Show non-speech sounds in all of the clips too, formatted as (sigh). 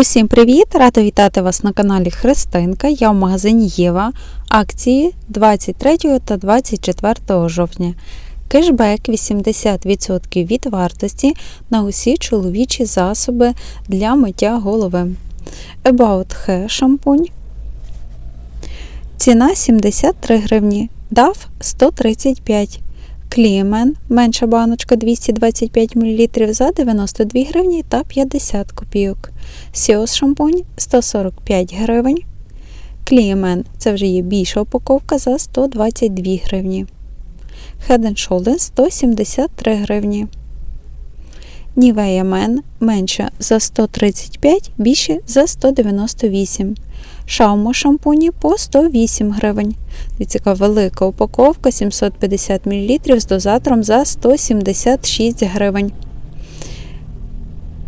Усім привіт! Рада вітати вас на каналі Христинка. Я в магазині Єва. Акції 23 та 24 жовтня. Кешбек 80% від вартості на усі чоловічі засоби для миття голови. About Hair шампунь. Ціна 73 гривні. DAF 135 Клімен, менша баночка 225 мл за 92 гривні та 50 копійок. Сіос шампунь 145 гривень. Клімен це вже є більша упаковка за 122 гривні. Head Shoulders 173 гривні. Nivea Men менше за 135, більше за 198 Шаумо шампуні по 108 гривень. Яка велика упаковка 750 мл з дозатором за 176 гривень.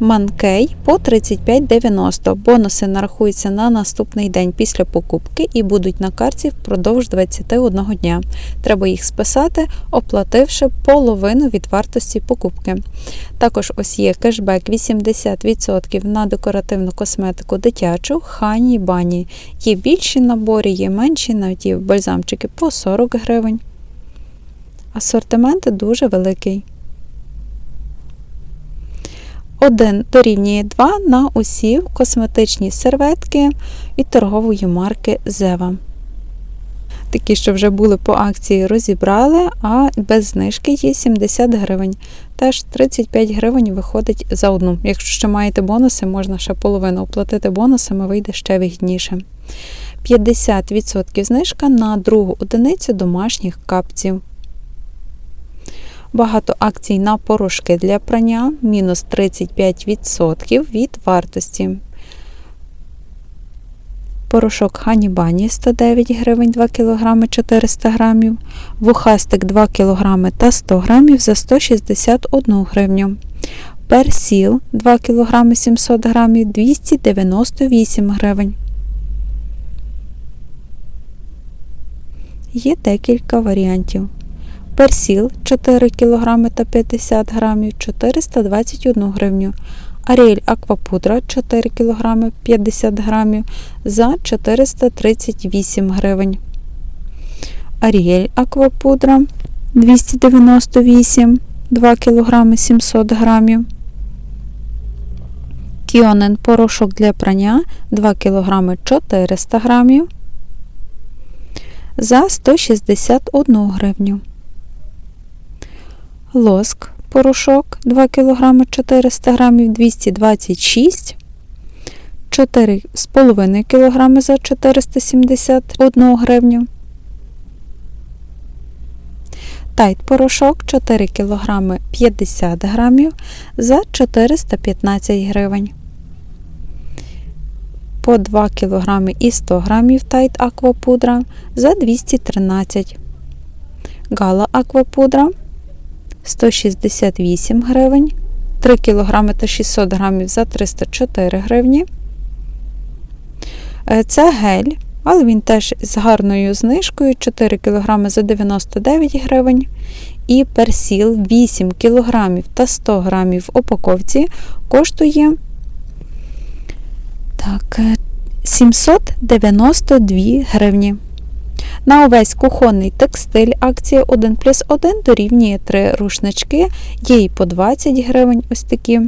Манкей по 35,90. Бонуси нарахуються на наступний день після покупки і будуть на карті впродовж 21 дня. Треба їх списати, оплативши половину від вартості покупки. Також ось є кешбек 80% на декоративну косметику дитячу, хані бані. Є більші набори, є менші, навіть є бальзамчики по 40 гривень. Асортимент дуже великий. 1 дорівнює 2 на усі косметичні серветки від торгової марки Зева. Такі, що вже були по акції, розібрали, а без знижки є 70 гривень. Теж 35 гривень виходить за одну. Якщо ще маєте бонуси, можна ще половину оплатити бонусами, вийде ще вигідніше. 50% знижка на другу одиницю домашніх капців. Багато акцій на порошки для прання, мінус 35% від вартості. Порошок Ханібані 109 гривень 2 кг 400 г, вухастик 2 кг та 100 г за 161 гривню. Персіл 2 кг 700 г 298 гривень. Є декілька варіантів. Персіл 4 кг та 50 г 421 гривню. Аріель Аквапудра 4 кг 50 г за 438 гривень. Аріель Аквапудра 298 2 кг 700 г. Кіонен порошок для прання 2 кг 400 г за 161 гривню. Лоск порошок 2 кг 400 г 226 4,5 кг за 471 гривню. Тайт порошок 4 кг 50 г за 415 гривень. По 2 кг і 100 г тайт аквапудра за 213 Гала аквапудра 168 гривень, 3 кг та 600 г за 304 гривні. Е, це гель, але він теж з гарною знижкою 4 кг за 99 гривень. І персіл 8 кг та 100 г в упаковці коштує так, 792 е, гривні. На увесь кухонний текстиль акція 1 плюс 1 дорівнює 3 рушнички, є і по 20 гривень ось такі.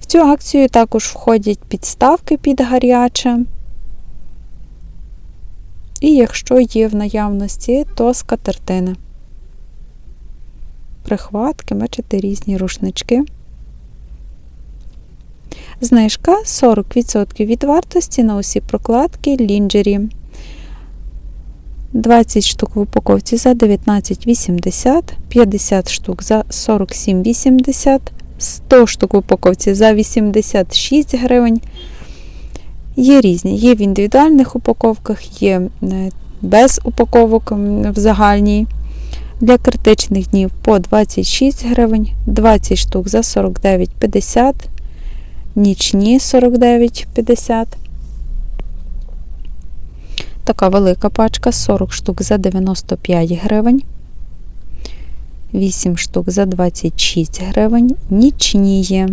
В цю акцію також входять підставки під гаряче. І якщо є в наявності, то скатертини. Прихватки, бачите, різні рушнички. Знижка 40% від вартості на усі прокладки лінджері. 20 штук в упаковці за 19,80, 50 штук за 47,80, 100 штук в упаковці за 86 гривень. Є різні. Є в індивідуальних упаковках, є е, без упаковок в загальній. Для критичних днів по 26 гривень, 20 штук за 49,50, нічні 49,50. Така велика пачка 40 штук за 95 гривень. 8 штук за 26 гривень. Нічні є.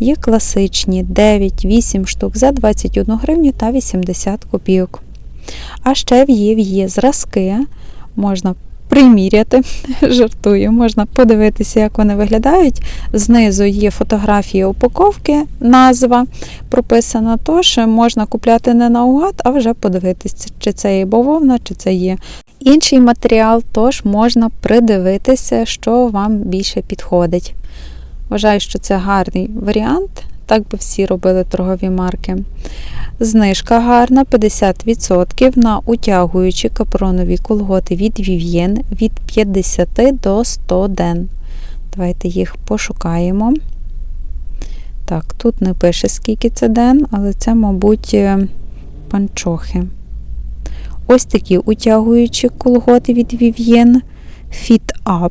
Є класичні 9-8 штук за 21 гривню та 80 копійок. А ще в є, є зразки, можна приміряти, (laughs) жартую, можна подивитися, як вони виглядають. Знизу є фотографії упаковки, назва прописана, тож можна купляти не наугад, а вже подивитися, чи це є бавовна, чи це є інший матеріал, тож можна придивитися, що вам більше підходить. Вважаю, що це гарний варіант, так би всі робили торгові марки. Знижка гарна 50% на утягуючі капронові колготи від Vivien від 50 до 100 ден. Давайте їх пошукаємо. Так, тут не пише, скільки це ден, але це, мабуть, е, панчохи. Ось такі утягуючі колготи від Vivien Fit Up.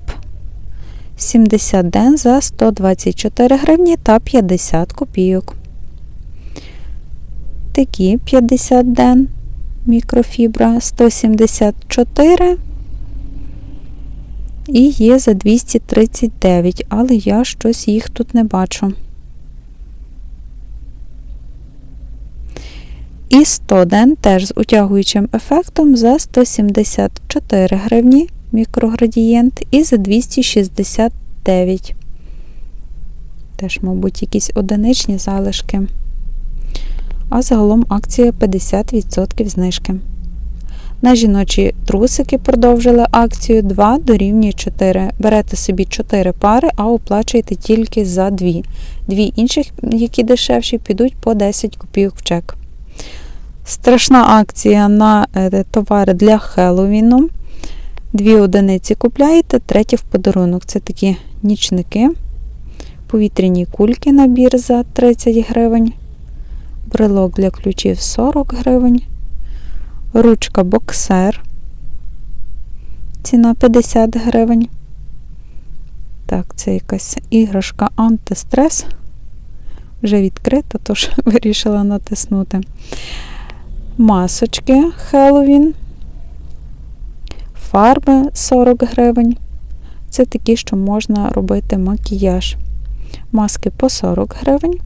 70 ден за 124 гривні та 50 копійок. Такі 50 ден мікрофібра 174 і є за 239, але я щось їх тут не бачу. І 100 ден теж з утягуючим ефектом за 174 гривні мікроградієнт і за 269. Теж, мабуть, якісь одиничні залишки. А загалом акція 50% знижки. На жіночі трусики продовжили акцію 2 дорівнює 4. Берете собі 4 пари, а оплачуєте тільки за 2. Дві інших, які дешевші, підуть по 10 копійок в чек. Страшна акція на е, товари для Хеллоуіну. Дві одиниці купляєте, третє в подарунок. Це такі нічники, повітряні кульки набір за 30 гривень, брелок для ключів 40 гривень, ручка боксер, ціна 50 гривень. Так, це якась іграшка антистрес. Вже відкрита, тож (laughs) вирішила натиснути. Масочки Хеллоуін фарби 40 гривень. Це такі, що можна робити макіяж. Маски по 40 гривень.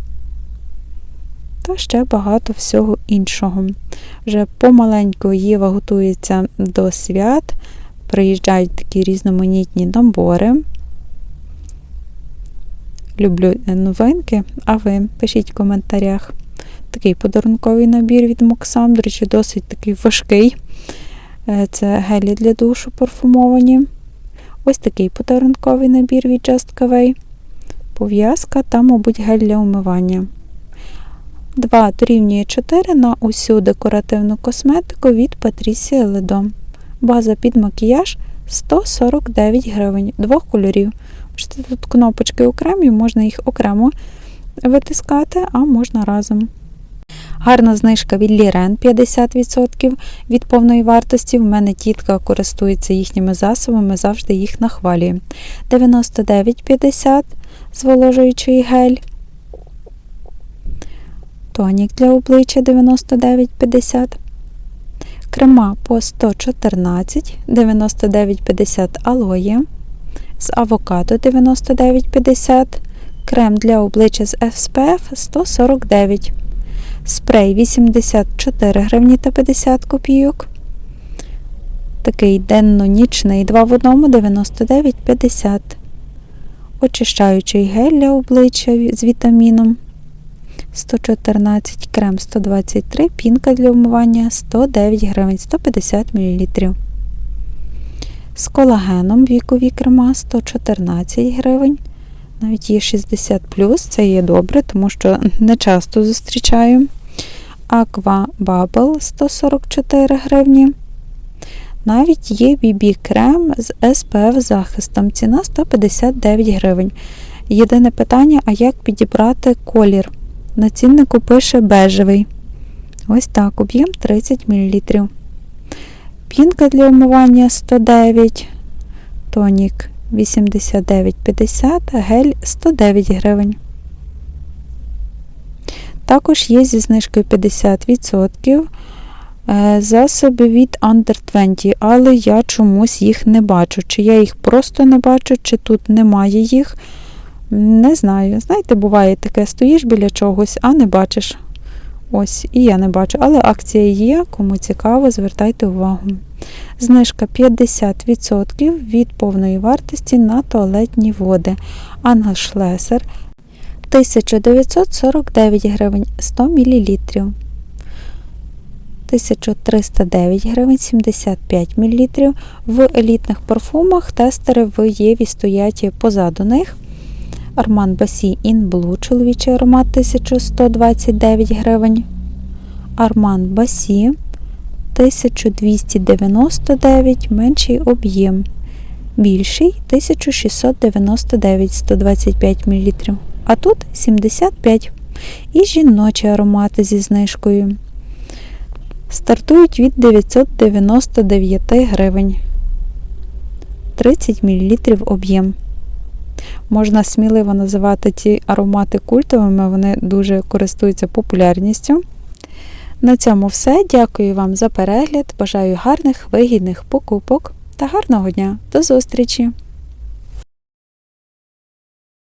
Та ще багато всього іншого. Вже помаленьку Єва готується до свят. Приїжджають такі різноманітні набори. Люблю новинки, а ви пишіть в коментарях. Такий подарунковий набір від Моксам, до речі, досить такий важкий. Е, це гелі для душу парфумовані. Ось такий подарунковий набір від Just Cavay. Пов'язка та, мабуть, гель для умивання. 2 дорівнює 4 на усю декоративну косметику від Patricia Ledo. База під макіяж 149 гривень, двох кольорів. Тут кнопочки окремі, можна їх окремо витискати, а можна разом. Гарна знижка від Лірен 50% від повної вартості. В мене тітка користується їхніми засобами, завжди їх нахвалює. 99,50 зволожуючий гель. Тонік для обличчя 99,50. Крема по 114, 99,50 алоє. З авокадо 99,50. Крем для обличчя з SPF 149 Спрей 84 гривні та 50 копійок. Такий денно-нічний 2 в 1 99,50. Очищаючий гель для обличчя з вітаміном 114 крем 123, пінка для вмивання 109 гривень 150 мл. З колагеном вікові крема 114 гривень. Навіть є 60 це є добре, тому що не часто зустрічаю. Aqua Bubble 144 гривні. Навіть є BB крем з SPF захистом. Ціна 159 гривень. Єдине питання, а як підібрати колір? На ціннику пише бежевий. Ось так, об'єм 30 мл. Пінка для вмивання 109, тонік 89,50, гель 109 гривень. Також є зі знижкою 50% е, засоби від Under 20, але я чомусь їх не бачу. Чи я їх просто не бачу, чи тут немає їх. Не знаю. Знаєте, буває таке, стоїш біля чогось, а не бачиш. Ось, і я не бачу. Але акція є, кому цікаво, звертайте увагу. Знижка 50% від повної вартості на туалетні води. Ангел Шлесер 1949 гривень 100 мл. 1309 гривень 75 мл. В елітних парфумах тестери в Єві стоять позаду них. Арман Басі Blue чоловічий аромат 1129 гривень. Арман Басі 1299 менший об'єм. Більший 1699 125 мл. А тут 75 І жіночі аромати зі знижкою. Стартують від 999 гривень. 30 мл об'єм. Можна сміливо називати ці аромати культовими, вони дуже користуються популярністю. На цьому все. Дякую вам за перегляд. Бажаю гарних, вигідних покупок та гарного дня. До зустрічі!